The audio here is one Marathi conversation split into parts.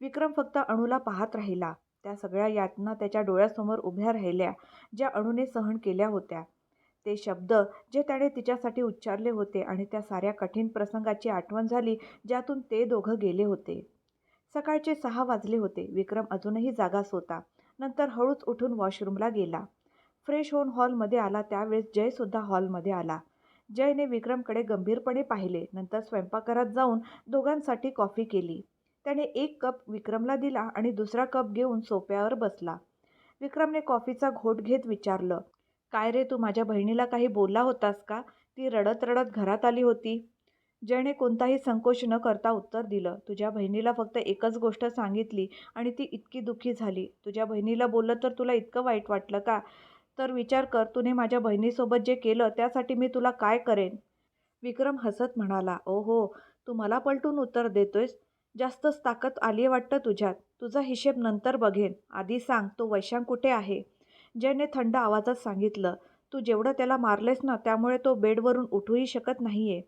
विक्रम फक्त अणूला पाहत राहिला. त्या सगळ्या यातना त्याच्या डोळ्यासमोर उभ्या राहिल्या ज्या अणूने सहन केल्या होत्या. ते शब्द जे त्याने तिच्यासाठी उच्चारले होते आणि त्या साऱ्या कठीण प्रसंगाची आठवण झाली ज्यातून ते दोघं गेले होते. सकाळचे सहा वाजले होते. विक्रम अजूनही जागाच होता नंतर हळूच उठून वॉशरूमला गेला. फ्रेश होऊन हॉलमध्ये आला. त्यावेळेस जयसुद्धा हॉलमध्ये आला. जयने विक्रमकडे गंभीरपणे पाहिले. नंतर स्वयंपाकघरात जाऊन दोघांसाठी कॉफी केली. त्याने एक कप विक्रमला दिला आणि दुसरा कप घेऊन सोप्यावर बसला. विक्रमने कॉफीचा घोट घेत विचारलं काय रे तू माझ्या बहिणीला काही बोलला होतास का? ती रडत रडत घरात आली होती. जयने कोणताही संकोच न करता उत्तर दिलं तुझ्या बहिणीला फक्त एकच गोष्ट सांगितली आणि ती इतकी दुःखी झाली. तुझ्या बहिणीला बोललं तर तुला इतकं वाईट वाटलं का? तर विचार कर तुने माझ्या बहिणीसोबत जे केलं त्यासाठी मी तुला काय करेन? विक्रम हसत म्हणाला ओ हो तू मला पलटून उत्तर देतोयस? जास्तच ताकद आली वाटतं तुझ्यात. तुझा हिशेब नंतर बघेन. आधी सांग तो वैशांग कुठे आहे? जयने थंड आवाजात सांगितलं तू जेवढं त्याला मारलेस ना त्यामुळे तो बेडवरून उठूही शकत नाही आहे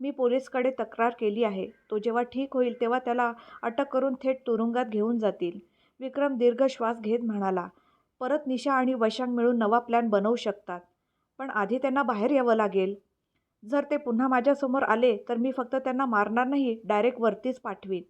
मी पोलीसकडे तक्रार केली आहे. तो जेव्हा ठीक होईल तेव्हा त्याला अटक करून थेट तुरुंगात घेऊन जातील. विक्रम दीर्घ श्वास घेत म्हणाला परत निशा आणि वैशांग मिळून नवा प्लॅन बनवू शकतात. पण आधी त्यांना बाहेर यावं लागेल. जर ते पुन्हा माझ्यासमोर आले तर मी फक्त त्यांना मारणार नाही डायरेक्ट वरतीच पाठवीन.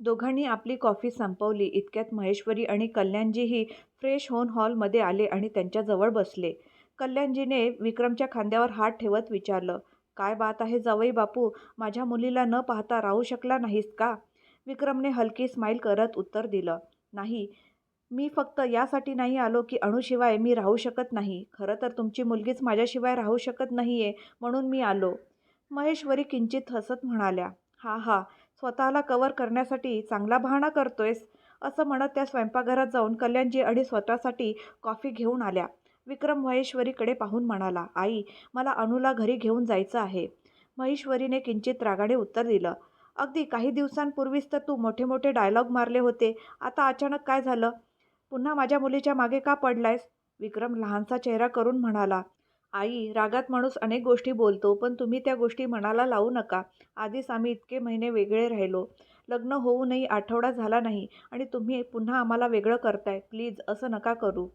दोघांनी आपली कॉफी संपवली. इतक्यात महेश्वरी आणि कल्याणजीही फ्रेश होऊन हॉलमध्ये आले आणि त्यांच्याजवळ बसले. कल्याणजीने विक्रमच्या खांद्यावर हात ठेवत विचारलं काय बात आहे जवई बापू माझ्या मुलीला न पाहता राहू शकला नाहीस का? विक्रमने हलकी स्माईल करत उत्तर दिलं नाही मी फक्त यासाठी नाही आलो की अणूशिवाय मी राहू शकत नाही. खरं तर तुमची मुलगीच माझ्याशिवाय राहू शकत नाही आहे म्हणून मी आलो. महेश्वरी किंचित हसत म्हणाल्या हा हा स्वतःला कवर करण्यासाठी चांगला बहाणा करतोयस असं म्हणत त्या स्वयंपाकघरात जाऊन कल्याणजी आणि स्वतःसाठी कॉफी घेऊन आल्या. विक्रम महेश्वरीकडे पाहून म्हणाला आई मला अणूला घरी घेऊन जायचं आहे. महेश्वरीने किंचित रागाने उत्तर दिलं अगदी काही दिवसांपूर्वीच तर तू मोठे मोठे डायलॉग मारले होते. आता अचानक काय झालं? पुन्हा माझ्या मुलीच्या मागे का पडलायस? विक्रम लहानसा चेहरा करून म्हणाला आई रागात माणूस अनेक गोष्टी बोलतो पण तुम्ही त्या गोष्टी मनाला लावू नका. आधीच आम्ही इतके महिने वेगळे राहिलो. लग्न होऊनही आठवडा झाला नाही आणि तुम्ही पुन्हा आम्हाला वेगळं करताय. प्लीज असं नका करू.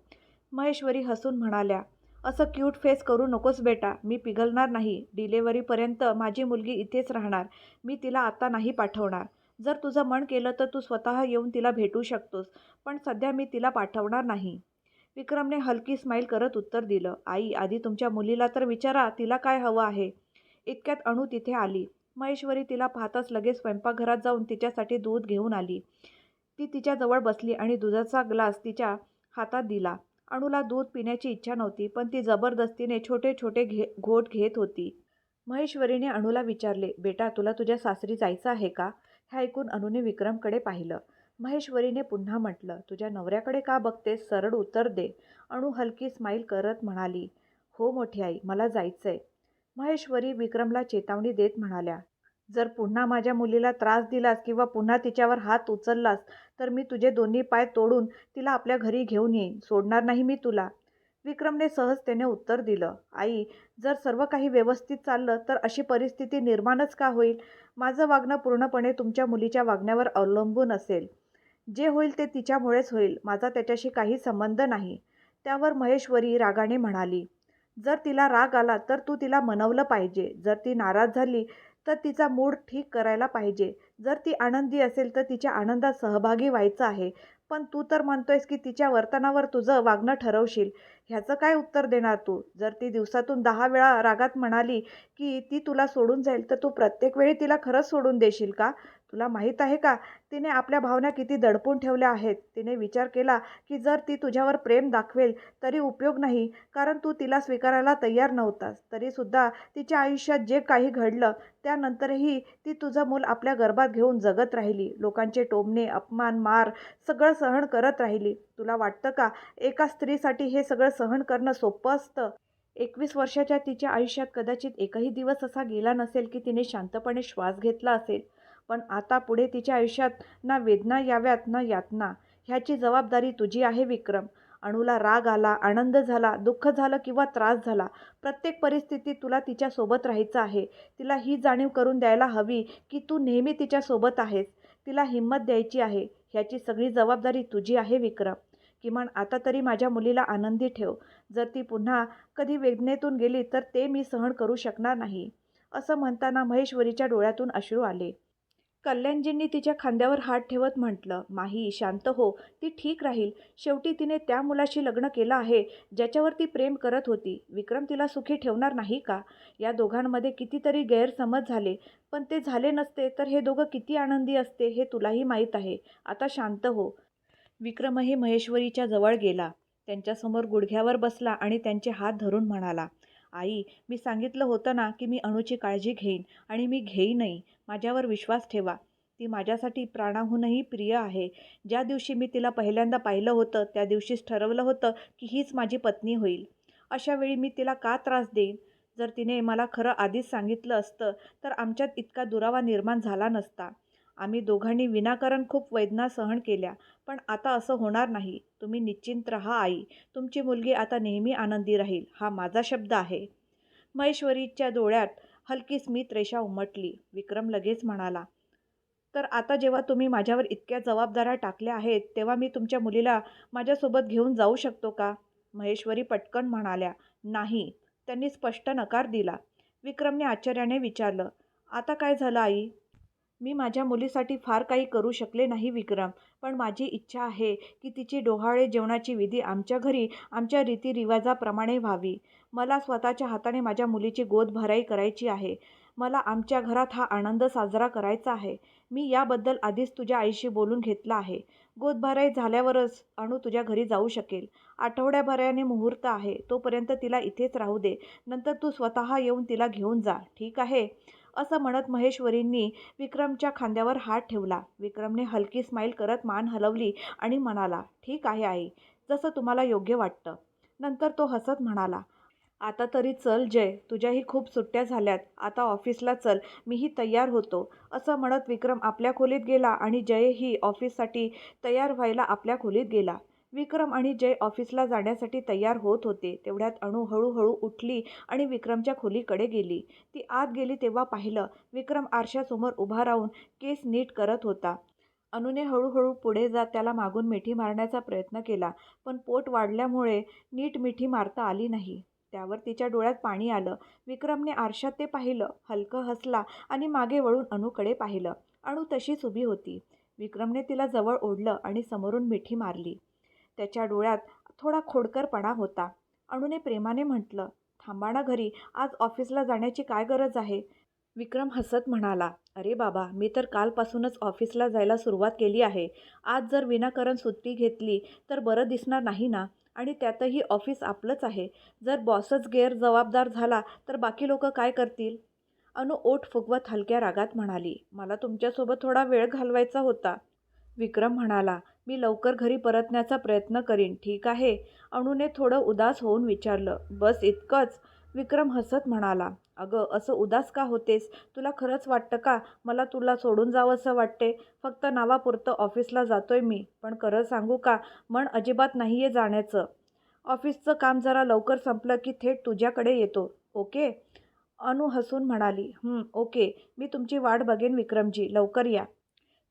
महेश्वरी हसून म्हणाल्या असं क्यूट फेस करू नकोस बेटा. मी पिघलणार नाही. डिलेवरीपर्यंत माझी मुलगी इथेच राहणार. मी तिला आता नाही पाठवणार. जर तुझं मन केलं तर तू स्वतः येऊन तिला भेटू शकतोस. पण सध्या मी तिला पाठवणार नाही. विक्रमने हलकी स्माईल करत उत्तर दिलं आई आधी तुमच्या मुलीला तर विचारा तिला काय हवं आहे. इतक्यात अणू तिथे आली. महेश्वरी तिला पाहताच लगेच स्वयंपाकघरात जाऊन तिच्यासाठी दूध घेऊन आली. ती तिच्याजवळ बसली आणि दुधाचा ग्लास तिच्या हातात दिला. अणूला दूध पिण्याची इच्छा नव्हती पण ती जबरदस्तीने छोटे छोटे घे घोट घेत होती. महेश्वरीने अणूला विचारले बेटा तुला तुझ्या सासरी जायचं आहे का? हे ऐकून अणूने विक्रमकडे पाहिलं. महेश्वरीने पुन्हा म्हटलं तुझ्या नवऱ्याकडे का बघते सरळ उत्तर दे. अणू हलकी स्माईल करत म्हणाली हो मोठी आई मला जायचं आहे महेश्वरी विक्रमला चेतावणी देत म्हणाल्या जर पुन्हा माझ्या मुलीला त्रास दिलास किंवा पुन्हा तिच्यावर हात उचललास तर मी तुझे दोन्ही पाय तोडून तिला आपल्या घरी घेऊन येईन सोडणार नाही मी तुला. विक्रमने सहजतेने उत्तर दिलं आई जर सर्व काही व्यवस्थित चाललं तर अशी परिस्थिती निर्माणच का होईल? माझं वागणं पूर्णपणे तुमच्या मुलीच्या वागण्यावर अवलंबून असेल. जे होईल ते तिच्यामुळेच होईल. माझा त्याच्याशी काही संबंध नाही. त्यावर महेश्वरी रागाने म्हणाली जर तिला राग आला तर तू तिला मनवलं पाहिजे. जर ती नाराज झाली तर तिचा मूड ठीक करायला पाहिजे. जर ती आनंदी असेल तर तिच्या आनंदात सहभागी व्हायचं आहे. पण तू तर म्हणतोयस की तिच्या वर्तनावर तुझं वागणं ठरवशील. ह्याचं काय उत्तर देणार तू? जर ती दिवसातून दहा वेळा रागात म्हणाली की ती तुला सोडून जाईल तर तू प्रत्येक वेळी तिला खरंच सोडून देशील का? तुला माहीत आहे का? तिने आपल्या भावना किती दडपून ठेवल्या आहेत. तिने विचार केला की जर ती तुझ्यावर प्रेम दाखवेल तरी उपयोग नाही कारण तू तिला स्वीकारायला तयार नव्हतास. तरीसुद्धा तिच्या आयुष्यात जे काही घडलं त्यानंतरही ती तुझं मूल आपल्या गर्भात घेऊन जगत राहिली. लोकांचे टोमणे अपमान मार सगळं सहन करत राहिली. तुला वाटतं का एका स्त्रीसाठी हे सगळं सहन करणं सोपं असतं? एकवीस वर्षाच्या तिच्या आयुष्यात कदाचित एकही दिवस असा गेला नसेल की तिने शांतपणे श्वास घेतला असेल. पण आता पुढे तिच्या आयुष्यात ना वेदना याव्यात ना यातना. ह्याची जबाबदारी तुझी आहे विक्रम. अणूला राग आला आनंद झाला दुःख झालं किंवा त्रास झाला प्रत्येक परिस्थितीत तुला तिच्यासोबत राहायचं आहे. तिला ही जाणीव करून द्यायला हवी की तू नेहमी तिच्यासोबत आहेस. तिला हिंमत द्यायची आहे. ह्याची सगळी जबाबदारी तुझी आहे विक्रम. किमान आता तरी माझ्या मुलीला आनंदी ठेव. जर ती पुन्हा कधी वेदनेतून गेली तर ते मी सहन करू शकणार नाही. असं म्हणताना महेश्वरीच्या डोळ्यातून अश्रू आले. कल्याणजींनी तिच्या खांद्यावर हात ठेवत म्हटलं माही शांत हो ती ठीक राहील. शेवटी तिने त्या मुलाशी लग्न केलं आहे ज्याच्यावर ती प्रेम करत होती. विक्रम तिला सुखी ठेवणार नाही का? या दोघांमध्ये कितीतरी गैरसमज झाले. पण ते झाले नसते तर हे दोघं किती आनंदी असते हे तुलाही माहीत आहे. आता शांत हो. विक्रमही महेश्वरीच्या जवळ गेला. त्यांच्यासमोर गुडघ्यावर बसला आणि त्यांचे हात धरून म्हणाला आई मी सांगितलं होतं ना की मी अणूची काळजी घेईन आणि मी घेईनही. माझ्यावर विश्वास ठेवा. ती माझ्यासाठी प्राणाहूनही प्रिय आहे. ज्या दिवशी मी तिला पहिल्यांदा पाहिलं होतं त्या दिवशीच ठरवलं होतं की हीच माझी पत्नी होईल. अशा वेळी मी तिला का त्रास देईन? जर तिने मला खरं आधीच सांगितलं असतं तर आमच्यात इतका दुरावा निर्माण झाला नसता. आम्ही दोघांनी विनाकारण खूप वेदना सहन केल्या पण आता असं होणार नाही. तुम्ही निश्चिंत राहा आई. तुमची मुलगी आता नेहमी आनंदी राहील हा माझा शब्द आहे. महेश्वरीच्या डोळ्यात हलकी स्मित रेषा उमटली. विक्रम लगेच म्हणाला तर आता जेव्हा तुम्ही माझ्यावर इतक्या जबाबदाऱ्या टाकल्या आहेत तेव्हा मी तुमच्या मुलीला माझ्यासोबत घेऊन जाऊ शकतो का? महेश्वरी पटकन म्हणाल्या नाही. त्यांनी स्पष्ट नकार दिला. विक्रमने आश्चर्याने विचारलं आता काय झालं आई? मी माझ्या मुलीसाठी फार काही करू शकले नाही विक्रम. पण माझी इच्छा आहे की तिची डोहाळे जेवणाची विधी आमच्या घरी आमच्या रीतिरिवाजाप्रमाणे व्हावी. मला स्वतःच्या हाताने माझ्या मुलीची गोद भराई करायची आहे. मला आमच्या घरात हा आनंद साजरा करायचा आहे. मी याबद्दल आधीच तुझ्या आईशी बोलून घेतलं आहे. गोदभराई झाल्यावरच अणू तुझ्या घरी जाऊ शकेल. आठवड्याभराने मुहूर्त आहे. तोपर्यंत तिला इथेच राहू दे. नंतर तू स्वतः येऊन तिला घेऊन जा. ठीक आहे? असं म्हणत महेश्वरींनी विक्रमच्या खांद्यावर हात ठेवला. विक्रमने हलकी स्माईल करत मान हलवली आणि म्हणाला ठीक आहे आई जसं तुम्हाला योग्य वाटतं. नंतर तो हसत म्हणाला आता तरी चल जय तुझ्याही खूप सुट्ट्या झाल्यात आता ऑफिसला चल मीही तयार होतो. असं म्हणत विक्रम आपल्या खोलीत गेला आणि जयही ऑफिससाठी तयार व्हायला आपल्या खोलीत गेला. विक्रम आणि जय ऑफिसला जाण्यासाठी तयार होत होते. तेवढ्यात अणू हळूहळू उठली आणि विक्रमच्या खोलीकडे गेली. ती आत गेली तेव्हा पाहिलं विक्रम आरशासमोर उभा राहून केस नीट करत होता. अनुने हळूहळू पुढे जात त्याला मागून मिठी मारण्याचा प्रयत्न केला पण पोट वाढल्यामुळे नीट मिठी मारता आली नाही. त्यावर तिच्या डोळ्यात पाणी आलं. विक्रमने आरशात ते पाहिलं हलकं हसला आणि मागे वळून अणूकडे पाहिलं. अणू तशीच उभी होती. विक्रमने तिला जवळ ओढलं आणि समोरून मिठी मारली. त्याच्या डोळ्यात थोडा खोडकरपणा होता. अणूने प्रेमाने म्हटलं थांबा ना घरी आज ऑफिसला जाण्याची काय गरज आहे? विक्रम हसत म्हणाला अरे बाबा मी तर कालपासूनच ऑफिसला जायला सुरुवात केली आहे. आज जर विनाकारण सुट्टी घेतली तर बरं दिसणार नाही ना? आणि त्यातही ऑफिस आपलंच आहे. जर बॉसच गैरजबाबदार झाला तर बाकी लोक काय करतील? अनु ओठ फुगवत हलक्या रागात म्हणाली मला तुमच्यासोबत थोडा वेळ घालवायचा होता. विक्रम म्हणाला मी लवकर घरी परतण्याचा प्रयत्न करीन ठीक आहे? अणूने थोडं उदास होऊन विचारलं. बस इतकंच? विक्रम हसत म्हणाला. अगं असं उदास का होतेस? तुला खरंच वाटतं का? मला तुला सोडून जावंसं वाटते. फक्त नावापुरतं ऑफिसला जातोय मी. पण खरं सांगू का? मन अजिबात नाही आहे जाण्याचं. ऑफिसचं काम जरा लवकर संपलं की थेट तुझ्याकडे येतो. ओके? अनु हसून म्हणाली. ओके. मी तुमची वाट बघेन विक्रमजी. लवकर या.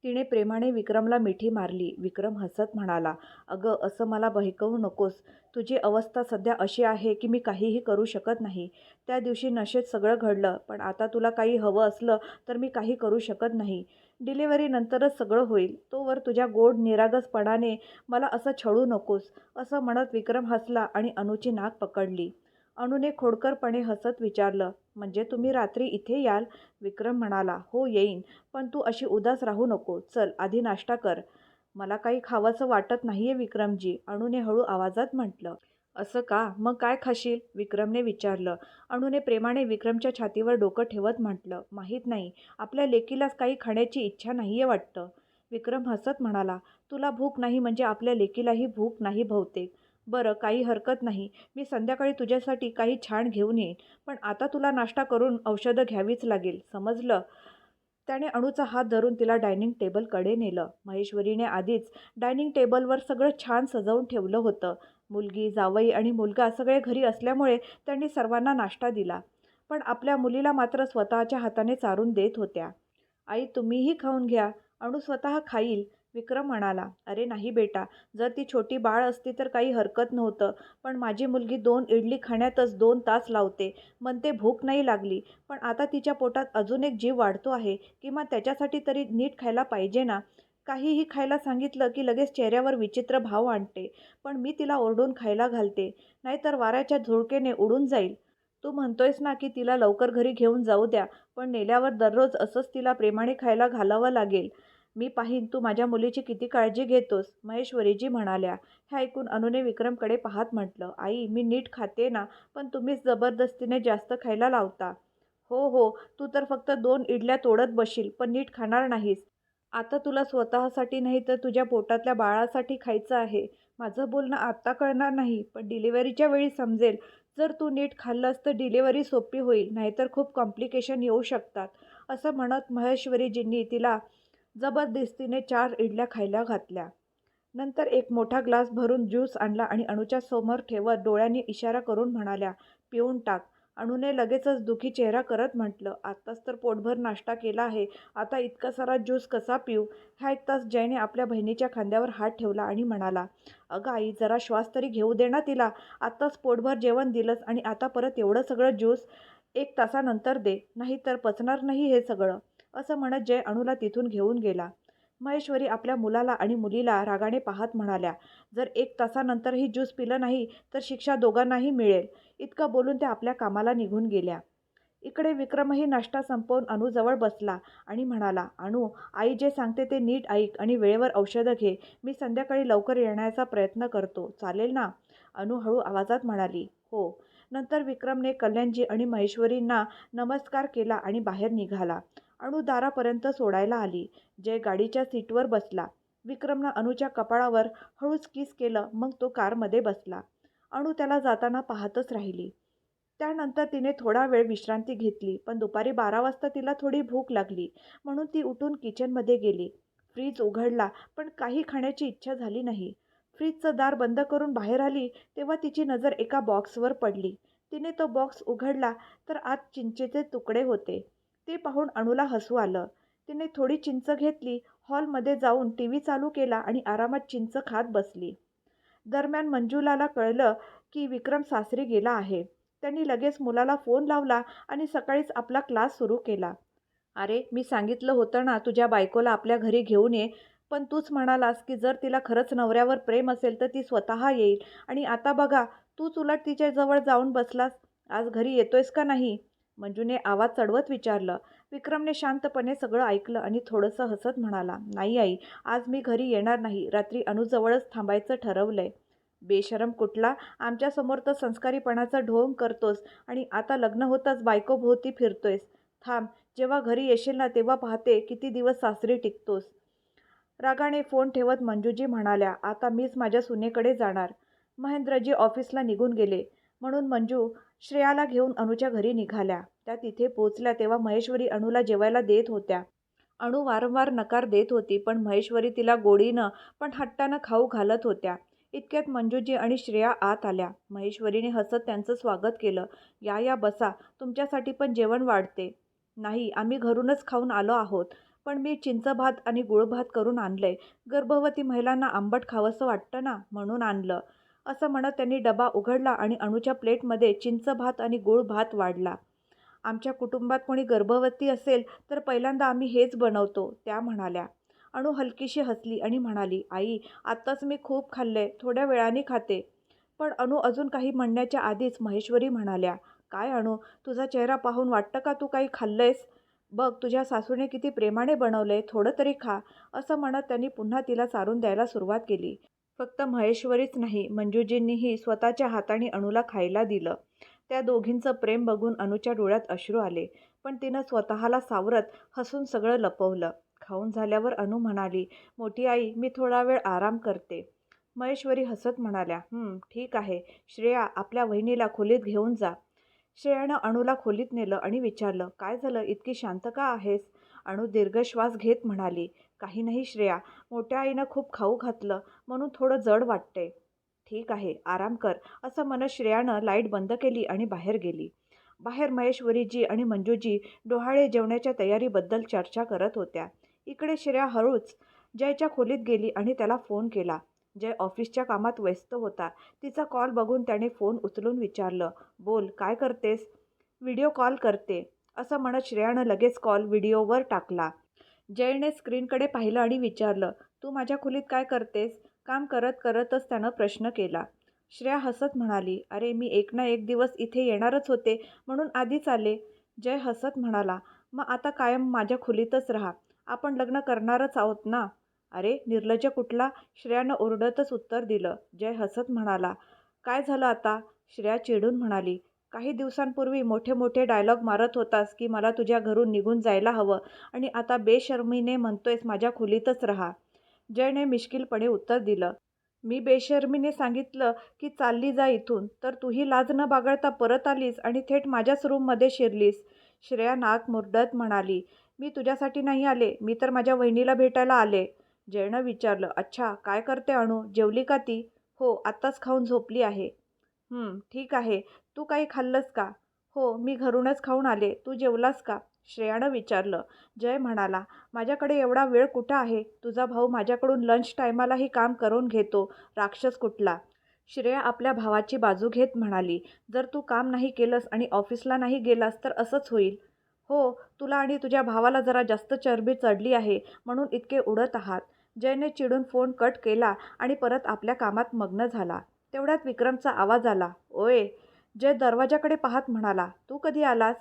तिने प्रेमाने विक्रमला मिठी मारली. विक्रम हसत म्हणाला अगं असं मला बहिकवू नकोस. तुझी अवस्था सध्या अशी आहे की मी काहीही करू शकत नाही. त्या दिवशी नशेत सगळं घडलं पण आता तुला काही हवं असलं तर मी काही करू शकत नाही. डिलिव्हरीनंतरच सगळं होईल. तोवर तुझ्या गोड निरागसपणाने मला असं छळू नकोस. असं म्हणत विक्रम हसला आणि अनुची नाक पकडली. अणूने खोडकरपणे हसत विचारलं म्हणजे तुम्ही रात्री इथे याल? विक्रम म्हणाला हो येईन पण तू अशी उदास राहू नको. चल आधी नाश्ता कर. मला काही खावंसं वाटत नाही आहे विक्रमजी अणूने हळू आवाजात म्हटलं. असं का? मग काय खाशील? विक्रमने विचारलं. अणूने प्रेमाने विक्रमच्या छातीवर डोकं ठेवत म्हटलं माहीत नाही आपल्या लेकीलाच काही खाण्याची इच्छा नाही आहे वाटतं. विक्रम हसत म्हणाला तुला भूक नाही म्हणजे आपल्या लेकीलाही भूक नाही बहुतेक. बरं काही हरकत नाही. मी संध्याकाळी तुझ्यासाठी काही छान घेऊन येईन. पण आता तुला नाश्ता करून औषधं घ्यावीच लागेल. समजलं? त्याने अणूचा हात धरून तिला डायनिंग टेबलकडे नेलं. महेश्वरीने आधीच डायनिंग टेबलवर सगळं छान सजवून ठेवलं होतं. मुलगी जावई आणि मुलगा सगळे घरी असल्यामुळे त्यांनी सर्वांना नाश्ता दिला. पण आपल्या मुलीला मात्र स्वतःच्या हाताने चारून देत होत्या. आई तुम्हीही खाऊन घ्या. अणू स्वतः खाईल. विक्रम म्हणाला अरे नाही बेटा जर ती छोटी बाळ असती तर काही हरकत नव्हतं पण माझी मुलगी दोन इडली खाण्यातच दोन तास लावते म्हणते भूक नाही लागली पण आता तिच्या पोटात अजून एक जीव वाढतो आहे किंवा त्याच्यासाठी तरी नीट खायला पाहिजे ना? काहीही खायला सांगितलं की लगेच चेहऱ्यावर विचित्र भाव आणते पण मी तिला ओरडून खायला घालते नाहीतर वाऱ्याच्या झुळकेने उडून जाईल. तू म्हणतोयस ना की तिला लवकर घरी घेऊन जाऊ द्या पण नेल्यावर दररोज असंच तिला प्रेमाने खायला घालावं लागेल. मी पाहीन तू माझ्या मुलीची किती काळजी घेतोस? महेश्वरीजी म्हणाल्या. हे ऐकून अनुने विक्रमकडे पाहत म्हटलं आई मी नीट खाते ना पण तुम्हीच जबरदस्तीने जास्त खायला लावता. हो हो तू तर फक्त दोन इडल्या तोडत बशील पण नीट खाणार नाहीस. आता तुला स्वतःसाठी नाही तर तुझ्या पोटातल्या बाळासाठी खायचं आहे. माझं बोलणं आत्ता कळणार नाही पण डिलिव्हरीच्या वेळी समजेल. जर तू नीट खाल्लंस तर डिलिव्हरी सोपी होईल नाहीतर खूप कॉम्प्लिकेशन येऊ शकतात. असं म्हणत महेश्वरीजींनी तिला जबरदस्तीने चार इडल्या खायला घातल्या. नंतर एक मोठा ग्लास भरून ज्यूस आणला आणि अणूच्या समोर ठेवत डोळ्यांनी इशारा करून म्हणाल्या पिऊन टाक. अणूने लगेचच दुखी चेहरा करत म्हटलं आत्ताच तर पोटभर नाश्ता केला आहे आता इतका सारा ज्यूस कसा पिऊ? ह्या ऐकताच जयने आपल्या बहिणीच्या खांद्यावर हात ठेवला आणि म्हणाला अगं आई जरा श्वास तरी घेऊ दे ना तिला. आत्ताच पोटभर जेवण दिलंस आणि आता परत एवढं सगळं ज्यूस एक तासानंतर दे नाही तर पचणार नाही हे सगळं. असं म्हणत जय अणूला तिथून घेऊन गेला. महेश्वरी आपल्या मुलाला आणि मुलीला रागाने पाहत म्हणाल्या जर एक तासानंतरही ज्यूस पिलं नाही तर शिक्षा दोघांनाही मिळेल. इतकं बोलून त्या आपल्या कामाला निघून गेल्या. इकडे विक्रमही नाश्ता संपवून अणूजवळ बसला आणि म्हणाला अणू आई जे सांगते ते नीट ऐक आणि वेळेवर औषधं घे. मी संध्याकाळी लवकर येण्याचा प्रयत्न करतो. चालेल ना? अणू हळू आवाजात म्हणाली हो. नंतर विक्रमने कल्याणजी आणि महेश्वरींना नमस्कार केला आणि बाहेर निघाला. अणुदारापर्यंत सोडायला आली जय गाडीच्या सीटवर बसला. विक्रमनं अणूच्या कपाळावर हळूच किस केलं मग तो कारमध्ये बसला. अणू त्याला जाताना पाहतच राहिली. त्यानंतर तिने थोडा वेळ विश्रांती घेतली पण दुपारी बारा वाजता तिला थोडी भूक लागली म्हणून ती उठून किचनमध्ये गेली. फ्रीज उघडला पण काही खाण्याची इच्छा झाली नाही. फ्रीजचं दार बंद करून बाहेर आली तेव्हा तिची नजर एका बॉक्सवर पडली. तिने तो बॉक्स उघडला तर आत चिंचेचे तुकडे होते. ते पाहून अणूला हसू आलं. तिने थोडी चिंच घेतली हॉलमध्ये जाऊन टी व्ही चालू केला आणि आरामात चिंच खात बसली. दरम्यान मंजुलाला कळलं की विक्रम सासरी गेला आहे. त्यांनी लगेच मुलाला फोन लावला आणि सकाळीच आपला क्लास सुरू केला. अरे मी सांगितलं होतं ना तुझ्या बायकोला आपल्या घरी घेऊन ये. पण तूच म्हणालास की जर तिला खरंच नवऱ्यावर प्रेम असेल तर ती स्वतः येईल. आणि आता बघा तूच उलट तिच्याजवळ जाऊन बसलास. आज घरी येतोयस का नाही? मंजूने आवाज चढवत विचारलं. विक्रमने शांतपणे सगळं ऐकलं आणि थोडंसं हसत म्हणाला नाही आई आज मी घरी येणार नाही. रात्री अनुजवळच थांबायचं ठरवलंय. बेशरम कुठला? आमच्यासमोर तर संस्कारीपणाचा ढोंग करतोस आणि आता लग्न होताच बायकोभोवती फिरतोयस. थांब जेव्हा घरी येशील ना तेव्हा पाहते किती दिवस सासरी टिकतोस. रागाने फोन ठेवत मंजूजी म्हणाल्या आता मीच माझ्या सुनेकडे जाणार. महेंद्रजी ऑफिसला निघून गेले. म्हणून मंजू श्रेयाला घेऊन अणूच्या घरी निघाल्या. त्या तिथे पोचल्या तेव्हा महेश्वरी अणूला जेवायला देत होत्या. अणू वारंवार नकार देत होती पण महेश्वरी तिला गोडीनं पण हट्टानं खाऊ घालत होत्या. इतक्यात मंजूजी आणि श्रेया आत आल्या. महेश्वरीने हसत त्यांचं स्वागत केलं. या या बसा. तुमच्यासाठी पण जेवण वाढते. नाही आम्ही घरूनच खाऊन आलो आहोत. पण मी चिंच भात आणि गुळ भात करून आणलंय. गर्भवती महिलांना आंबट खावंसं वाटतं ना? म्हणून आणलं. असं म्हणत त्यांनी डबा उघडला आणि अणूच्या प्लेटमध्ये चिंच भात आणि गूळ भात वाढला. आमच्या कुटुंबात कोणी गर्भवती असेल तर पहिल्यांदा आम्ही हेच बनवतो त्या म्हणाल्या. अणू हलकीशी हसली आणि म्हणाली आई आत्ताच मी खूप खाल्ले थोड्या वेळाने खाते. पण अणू अजून काही म्हणण्याच्या आधीच महेश्वरी म्हणाल्या काय अणू तुझा चेहरा पाहून वाटतं का तू काही खाल्लंयस? बघ तुझ्या सासूने किती प्रेमाने बनवले थोडं तरी खा असं म्हणत त्यांनी पुन्हा तिला चारून द्यायला सुरुवात केली. फक्त महेश्वरीच नाही मंजूजींनीही स्वतःच्या हाताने अणूला खायला दिलं. त्या दोघींचं प्रेम बघून अणूच्या डोळ्यात अश्रू आले पण तिनं स्वतःला सावरत हसून सगळं लपवलं. खाऊन झाल्यावर अनु म्हणाली मोठी आई मी थोडा वेळ आराम करते. महेश्वरी हसत म्हणाल्या ठीक आहे. श्रेया आपल्या वहिनीला खोलीत घेऊन जा. श्रेयानं अणूला खोलीत नेलं आणि विचारलं काय झालं? इतकी शांत का आहेस? अणू दीर्घश्वास घेत म्हणाली काही नाही श्रेया मोठ्या आईनं खूप खाऊ घातलं म्हणून थोडं जड वाटते ठीक आहे आराम कर असं म्हणत श्रेयानं लाइट बंद केली आणि बाहेर गेली. बाहेर महेश्वरीजी आणि मंजूजी डोहाळे जेवण्याच्या तयारीबद्दल चर्चा करत होत्या. इकडे श्रेया हळूच जयच्या खोलीत गेली आणि त्याला फोन केला. जय ऑफिसच्या कामात व्यस्त होता. तिचा कॉल बघून त्याने फोन उचलून विचारलं बोल काय करतेस? व्हिडिओ कॉल करते. असं म्हणत श्रेयानं लगेच कॉल व्हिडिओवर टाकला. जयने स्क्रीनकडे पाहिलं आणि विचारलं तू माझ्या खोलीत काय करतेस? काम करत करतच त्यानं प्रश्न केला. श्रेया हसत म्हणाली अरे मी एक ना एक दिवस इथे येणारच होते म्हणून आधीच आले. जय हसत म्हणाला मग आता कायम माझ्या खोलीतच राहा. आपण लग्न करणारच आहोत ना? अरे निर्लज्ज कुठला? श्रेयानं ओरडतच उत्तर दिलं. जय हसत म्हणाला काय झालं आता? श्रेया चिडून म्हणाली काही दिवसांपूर्वी मोठे मोठे डायलॉग मारत होतास की मला तुझ्या घरून निघून जायला हवं आणि आता बेशर्मीने म्हणतोयस माझ्या खोलीतच राहा. जयने मिश्किलपणे उत्तर दिलं. मी बेशर्मीने सांगितलं की चालली जा इथून तर तूही लाज न बागळता परत आलीस आणि थेट माझ्याच रूममध्ये शिरलीस. श्रेया नाक मुरडत म्हणाली मी तुझ्यासाठी नाही आले मी तर माझ्या वहिनीला भेटायला आले. जयनं विचारलं अच्छा काय करते अणू जेवली का ती? हो आत्ताच खाऊन झोपली आहे. ठीक आहे. तू काही खाल्लंस का? हो मी घरूनच खाऊन आले. तू जेवलास का? श्रेयानं विचारलं. जय म्हणाला माझ्याकडे एवढा वेळ कुठं आहे? तुझा भाऊ माझ्याकडून लंच टायमालाही काम करून घेतो. राक्षस कुठला? श्रेया आपल्या भावाची बाजू घेत म्हणाली जर तू काम नाही केलंस आणि ऑफिसला नाही गेलास तर असंच होईल. हो तुला आणि तुझ्या भावाला जरा जास्त चरबी चढली आहे म्हणून इतके उडत आहात. जयने चिडून फोन कट केला आणि परत आपल्या कामात मग्न झाला. तेवढ्यात विक्रमचा आवाज आला ओय जय दरवाजाकडे पाहत म्हणाला तू कधी आलास?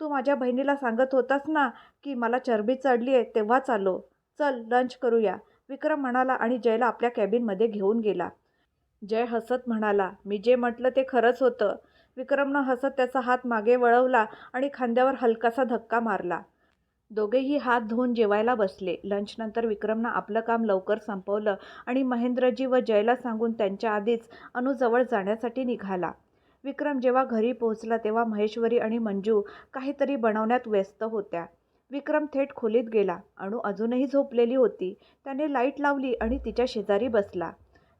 तू माझ्या बहिणीला सांगत होतास ना की मला चरबी चढली आहे तेव्हाच आलो. चल लंच करूया. विक्रम म्हणाला आणि जयला आपल्या कॅबिनमध्ये घेऊन गेला. जय हसत म्हणाला मी जे म्हटलं ते खरंच होतं. विक्रमनं हसत त्याचा हात मागे वळवला आणि खांद्यावर हलकासा धक्का मारला. दोघेही हात धुवून जेवायला बसले. लंचनंतर विक्रमनं आपलं काम लवकर संपवलं आणि महेंद्रजी व जयला सांगून त्यांच्या आधीच अनुजवळ जाण्यासाठी निघाला. विक्रम जेव्हा घरी पोहोचला तेव्हा महेश्वरी आणि मंजू काहीतरी बनवण्यात व्यस्त होत्या. विक्रम थेट खोलीत गेला. अणू अजूनही झोपलेली होती. त्याने लाइट लावली आणि तिच्या शेजारी बसला.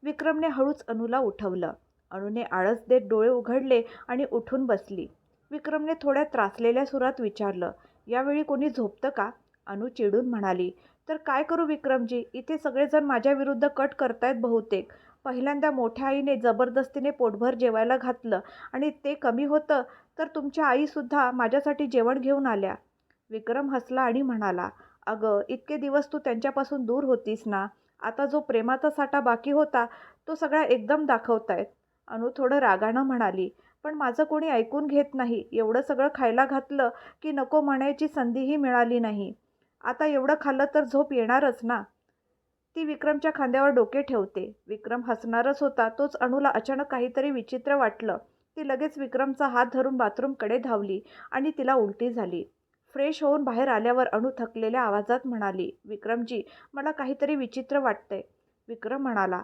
विक्रमने हळूच अणूला उठवलं. अणूने आळस देत डोळे उघडले आणि उठून बसली. विक्रमने थोड्या त्रासलेल्या सुरात विचारलं यावेळी कोणी झोपतं का? अनु चिडून म्हणाली तर काय करू विक्रमजी? इथे सगळेजण माझ्या विरुद्ध कट करतायत बहुतेक. पहिल्यांदा मोठ्या आईने जबरदस्तीने पोटभर जेवायला घातलं आणि ते कमी होतं तर तुमच्या आईसुद्धा माझ्यासाठी जेवण घेऊन आल्या. विक्रम हसला आणि म्हणाला अगं इतके दिवस तू त्यांच्यापासून दूर होतीस ना? आता जो प्रेमाचा साठा बाकी होता तो सगळा एकदम दाखवतायत. अनु थोडं रागानं म्हणाली पण माझं कोणी ऐकून घेत नाही. एवढं सगळं खायला घातलं की नको म्हणायची संधीही मिळाली नाही. आता एवढं खाल्लं तर झोप येणारच ना? ती विक्रमच्या खांद्यावर डोके ठेवते. विक्रम हसणारच होता. तोच अणूला अचानक काहीतरी विचित्र वाटलं. ती लगेच विक्रमचा हात धरून बाथरूमकडे धावली आणि तिला उलटी झाली. फ्रेश होऊन बाहेर आल्यावर अणू थकलेल्या आवाजात म्हणाली विक्रमजी मला काहीतरी विचित्र वाटतंय. विक्रम म्हणाला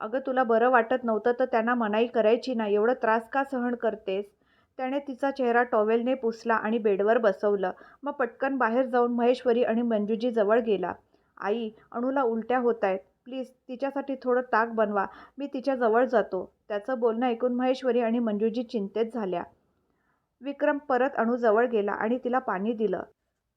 अगं तुला बरं वाटत नव्हतं तर त्यांना मनाई करायची ना एवढं त्रास का सहन करतेस? त्याने तिचा चेहरा टॉवेलने पुसला आणि बेडवर बसवलं. मग पटकन बाहेर जाऊन महेश्वरी आणि मंजूजी जवळ गेला. आई अणूला उलट्या होत आहेत प्लीज तिच्यासाठी थोडं ताक बनवा. मी तिच्याजवळ जातो. त्याचं बोलणं ऐकून महेश्वरी आणि मंजूजी चिंतेत झाल्या. विक्रम परत अणूजवळ गेला आणि तिला पाणी दिलं.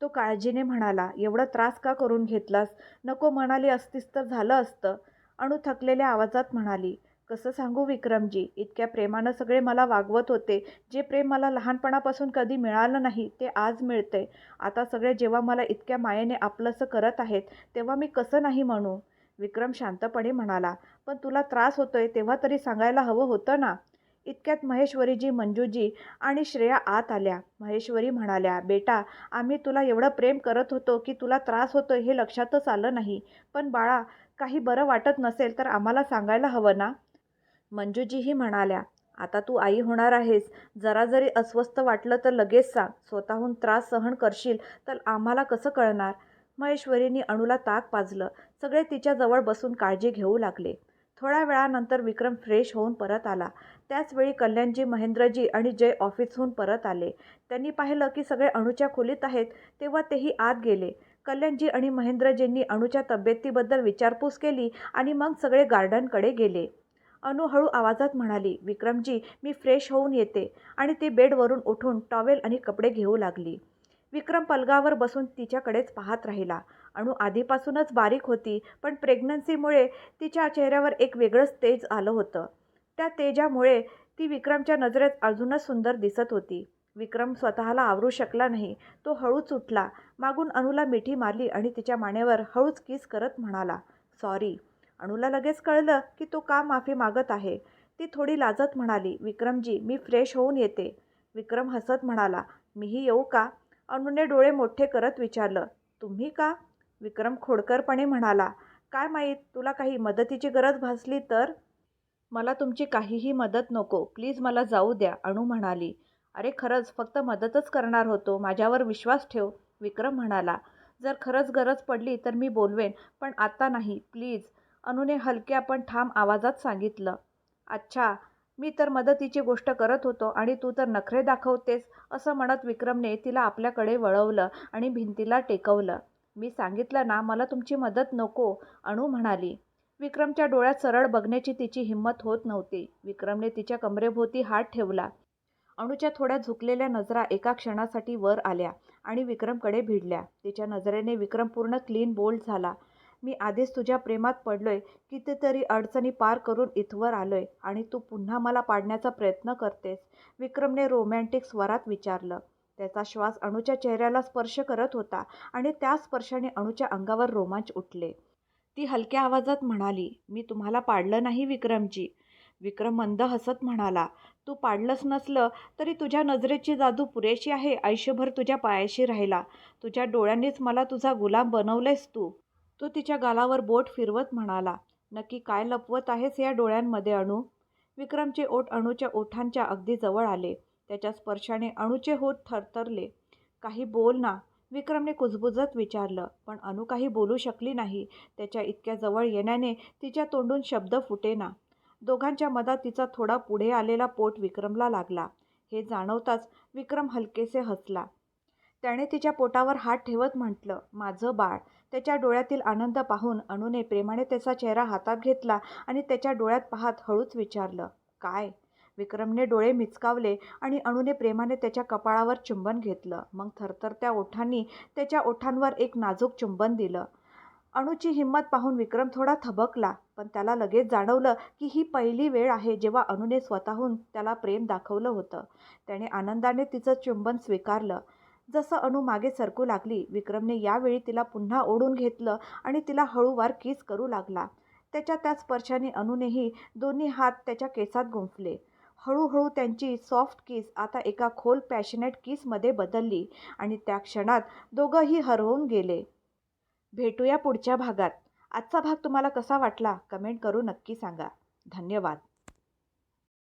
तो काळजीने म्हणाला एवढा त्रास का करून घेतलास? नको म्हणाली असतीस तर झालं असतं. अणू थकलेल्या आवाजात म्हणाली कसं सांगू विक्रमजी इतक्या प्रेमानं सगळे मला वागवत होते. जे प्रेम मला लहानपणापासून कधी मिळालं नाही ते आज मिळते आता सगळे जेव्हा मला इतक्या मायेने आपलंसं करत आहेत तेव्हा मी कसं नाही म्हणू? विक्रम शांतपणे म्हणाला पण तुला त्रास होतोय तेव्हा तरी सांगायला हवं होतं ना? इतक्यात महेश्वरीजी मंजूजी आणि श्रेया आत आल्या. महेश्वरी म्हणाल्या बेटा आम्ही तुला एवढं प्रेम करत होतो की तुला त्रास होतोय हे लक्षातच आलं नाही. पण बाळा काही बरं वाटत नसेल तर आम्हाला सांगायला हवं ना? मंजूजीही म्हणाल्या आता तू आई होणार आहेस. जरा जरी अस्वस्थ वाटलं तर लगेच सांग. स्वतःहून त्रास सहन करशील तर आम्हाला कसं कळणार? महेश्वरीने अणूला ताक पाजलं. सगळे तिच्याजवळ बसून काळजी घेऊ लागले. थोड्या वेळानंतर विक्रम फ्रेश होऊन परत आला. त्याचवेळी कल्याणजी महेंद्रजी आणि जय ऑफिसहून परत आले. त्यांनी पाहिलं की सगळे अणूच्या खोलीत आहेत तेव्हा तेही आत गेले. कल्याणजी आणि महेंद्रजींनी अणूच्या तब्येतीबद्दल विचारपूस केली आणि मग सगळे गार्डनकडे गेले. अनु हळू आवाजात म्हणाली विक्रमजी मी फ्रेश होऊन येते. आणि ती बेडवरून उठून टॉवेल आणि कपडे घेऊ लागली. विक्रम पलगावर बसून तिच्याकडेच पाहत राहिला. अणू आधीपासूनच बारीक होती पण प्रेग्नन्सीमुळे तिच्या चेहऱ्यावर एक वेगळंच तेज आलं होतं. त्या तेजामुळे ती विक्रमच्या नजरेत अजूनच सुंदर दिसत होती. विक्रम स्वतःला आवरू शकला नाही. तो हळूच उठला. मागून अणूला मिठी मारली आणि तिच्या मानेवर हळूच किस करत म्हणाला सॉरी. अणूला लगेच कळलं की तो का माफी मागत आहे. ती थोडी लाजत म्हणाली विक्रमजी मी फ्रेश होऊन येते. विक्रम हसत म्हणाला मीही येऊ का? अणूने डोळे मोठे करत विचारलं तुम्ही का? विक्रम खोडकरपणे म्हणाला काय माहीत तुला काही मदतीची गरज भासली तर? मला तुमची काहीही मदत नको प्लीज मला जाऊ द्या अणू म्हणाली. अरे खरंच फक्त मदतच करणार होतो. माझ्यावर विश्वास ठेव विक्रम म्हणाला. जर खरंच गरज पडली तर मी बोलवेन पण आता नाही प्लीज. अनुने हलक्या पण ठाम आवाजात सांगितलं. अच्छा मी तर मदतीची गोष्ट करत होतो आणि तू तर नखरे दाखवतेस असं म्हणत विक्रमने तिला आपल्याकडे वळवलं आणि भिंतीला टेकवलं. मी सांगितलं ना मला तुमची मदत नको अणू म्हणाली. विक्रमच्या डोळ्यात सरळ बघण्याची तिची हिंमत होत नव्हती. विक्रमने तिच्या कमरेभोवती हात ठेवला. अणूच्या थोड्या झुकलेल्या नजरा एका क्षणासाठी वर आल्या आणि विक्रमकडे भिडल्या. तिच्या नजरेने विक्रम पूर्ण क्लीन बोल्ड झाला. मी आधीच तुझ्या प्रेमात पडलोय कितीतरी अडचणी पार करून इथवर आलोय आणि तू पुन्हा मला पाडण्याचा प्रयत्न करतेस विक्रमने रोमॅन्टिक स्वरात विचारलं. त्याचा श्वास अणूच्या चेहऱ्याला स्पर्श करत होता आणि त्या स्पर्शाने अणूच्या अंगावर रोमांच उठले. ती हलक्या आवाजात म्हणाली मी तुम्हाला पाडलं नाही विक्रमजी. विक्रम मंद हसत म्हणाला तू पाडलंच नसलं तरी तुझ्या नजरेची जादू पुरेशी आहे आयुष्यभर तुझ्या पायाशी राहिला. तुझ्या डोळ्यांनीच मला तुझा गुलाम बनवलंयस तू. तो तिच्या गालावर बोट फिरवत म्हणाला नक्की काय लपवत आहेस या डोळ्यांमध्ये अणू? विक्रमचे ओठ अणूच्या ओठांच्या अगदी जवळ आले. त्याच्या स्पर्शाने अणूचे होत थरथरले. काही बोल ना विक्रमने कुजबुजत विचारलं पण अणू काही बोलू शकली नाही. त्याच्या इतक्या जवळ येण्याने तिच्या तोंडून शब्द फुटेना. दोघांच्या मधात तिचा थोडा पुढे आलेला पोट विक्रमला लागला. हे जाणवताच विक्रम हलकेसे हसला. त्याने तिच्या पोटावर हात ठेवत म्हटलं माझं बाळ. त्याच्या डोळ्यातील आनंद पाहून अणूने प्रेमाने त्याचा चेहरा हातात घेतला आणि त्याच्या डोळ्यात पाहत हळूच विचारलं काय? विक्रमने डोळे मिचकावले आणि अणूने प्रेमाने त्याच्या कपाळावर चुंबन घेतलं. मग थरथरत्या ओठांनी त्याच्या ओठांवर एक नाजूक चुंबन दिलं. अणूची हिंमत पाहून विक्रम थोडा थबकला पण त्याला लगेच जाणवलं की ही पहिली वेळ आहे जेव्हा अणूने स्वतःहून त्याला प्रेम दाखवलं होतं. त्याने आनंदाने तिचं चुंबन स्वीकारलं. जसं अणू मागे सरकू लागली विक्रमने यावेळी तिला पुन्हा ओढून घेतलं आणि तिला हळूवार किस करू लागला. त्याच्या त्या स्पर्शाने अणूनेही दोन्ही हात त्याच्या केसात गुंफले. हळूहळू त्यांची सॉफ्ट किस आता एका खोल पॅशनेट किसमध्ये बदलली आणि त्या क्षणात दोघंही हरवून गेले. भेटूया पुढच्या भागात. आजचा भाग तुम्हाला कसा वाटला? कमेंट करून नक्की सांगा. धन्यवाद.